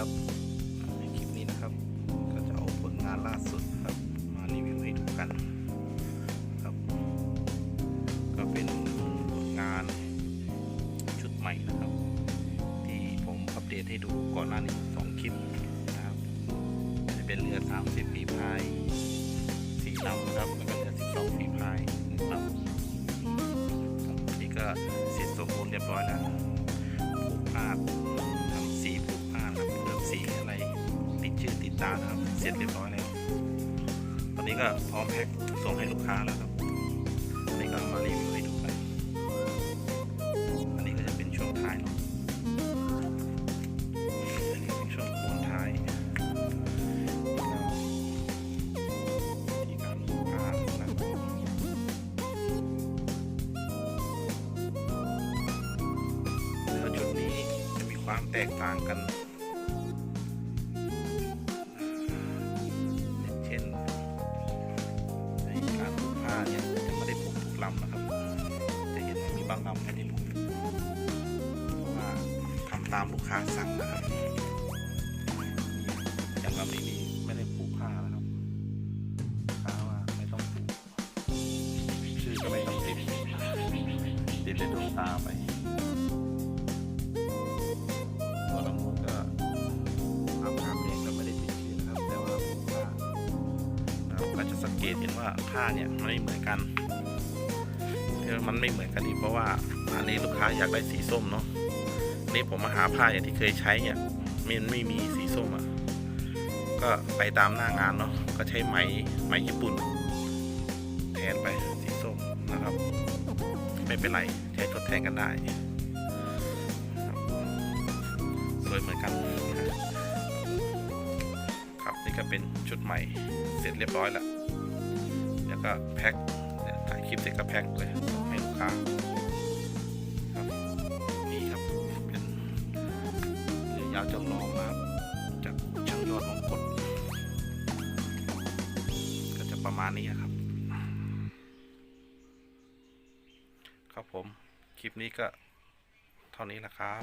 ครับในคลิปนี้นะครับ ก็จะเอาผลงานล่าสุดครับ มารีวิวให้ดูกันครับ ก็เป็นผลงานชุดใหม่นะครับ ที่ผมอัปเดตให้ดูก่อนหน้านี้สองคลิปนะครับจะเป็นเรือ 30ฝีพายสีลำนะครับแล้วก็เรือ12ฝีพายหนึ่งลำครับนี่ก็เสร็จสมบูรณ์เรียบร้อยแล้วผูกผ้า ดชื่อติดตานะครับ เสร็จเรียบร้อยแล้ว ตอนนี้ก็พร้อมแพ็คส่งให้ลูกค้าแล้วครับ อันนี้ก็เอามารีวิวให้ดูกันอันนี้ก็จะเป็นช่วงท้ายเนาะอันนี้เป็นช่วงโคนท้ายที่การผูกผ้านะครับเรือชุดนี้จะมีความแตกต่างกัน นำไม่ได้ผูกเพราะว่าทำตามลูกค้าสั่งนะครับอย่างลำนี้นี่ไม่ได้ผูกผ้านะครับลูกค้าว่าไม่ต้องผูกชื่อก็ไม่ต้องติดติดในดวงตาไปตัวลำนู้นก็ตามคำเรียกก็ไม่ได้ติดชื่อนะครับแต่ว่าผูกผ้านะครับก็จะสังเกตเห็นว่าผ้าเนี่ยไม่เหมือนกัน มันไม่เหมือนกันอีกเพราะว่าอันนี้ลูกค้าอยากได้สีส้มเนาะอันนี่ผมมาหาผ้าอย่างที่เคยใช้เนี่ยมันไม่มีสีส้มอะก็ไปตามหน้างานเนาะก็ใช้ไหมไหมญี่ปุ่น แทนไปสีส้มนะครับ ไม่เป็นไรใช้ทดแทนกันได้สวยเหมือนกันครับนี่ก็เป็นชุดใหม่เสร็จเรียบร้อยแล้วแล้วก็แพ็ค คลิปเสร็จก็แพ็คเลยให้ลูกค้าครับนี่ครับเป็นเรือยาวจำลองมาจากช่างยอดมงกฎก็จะประมาณนี้ครับ ครับผมคลิปนี้ก็เท่านี้แหละครับ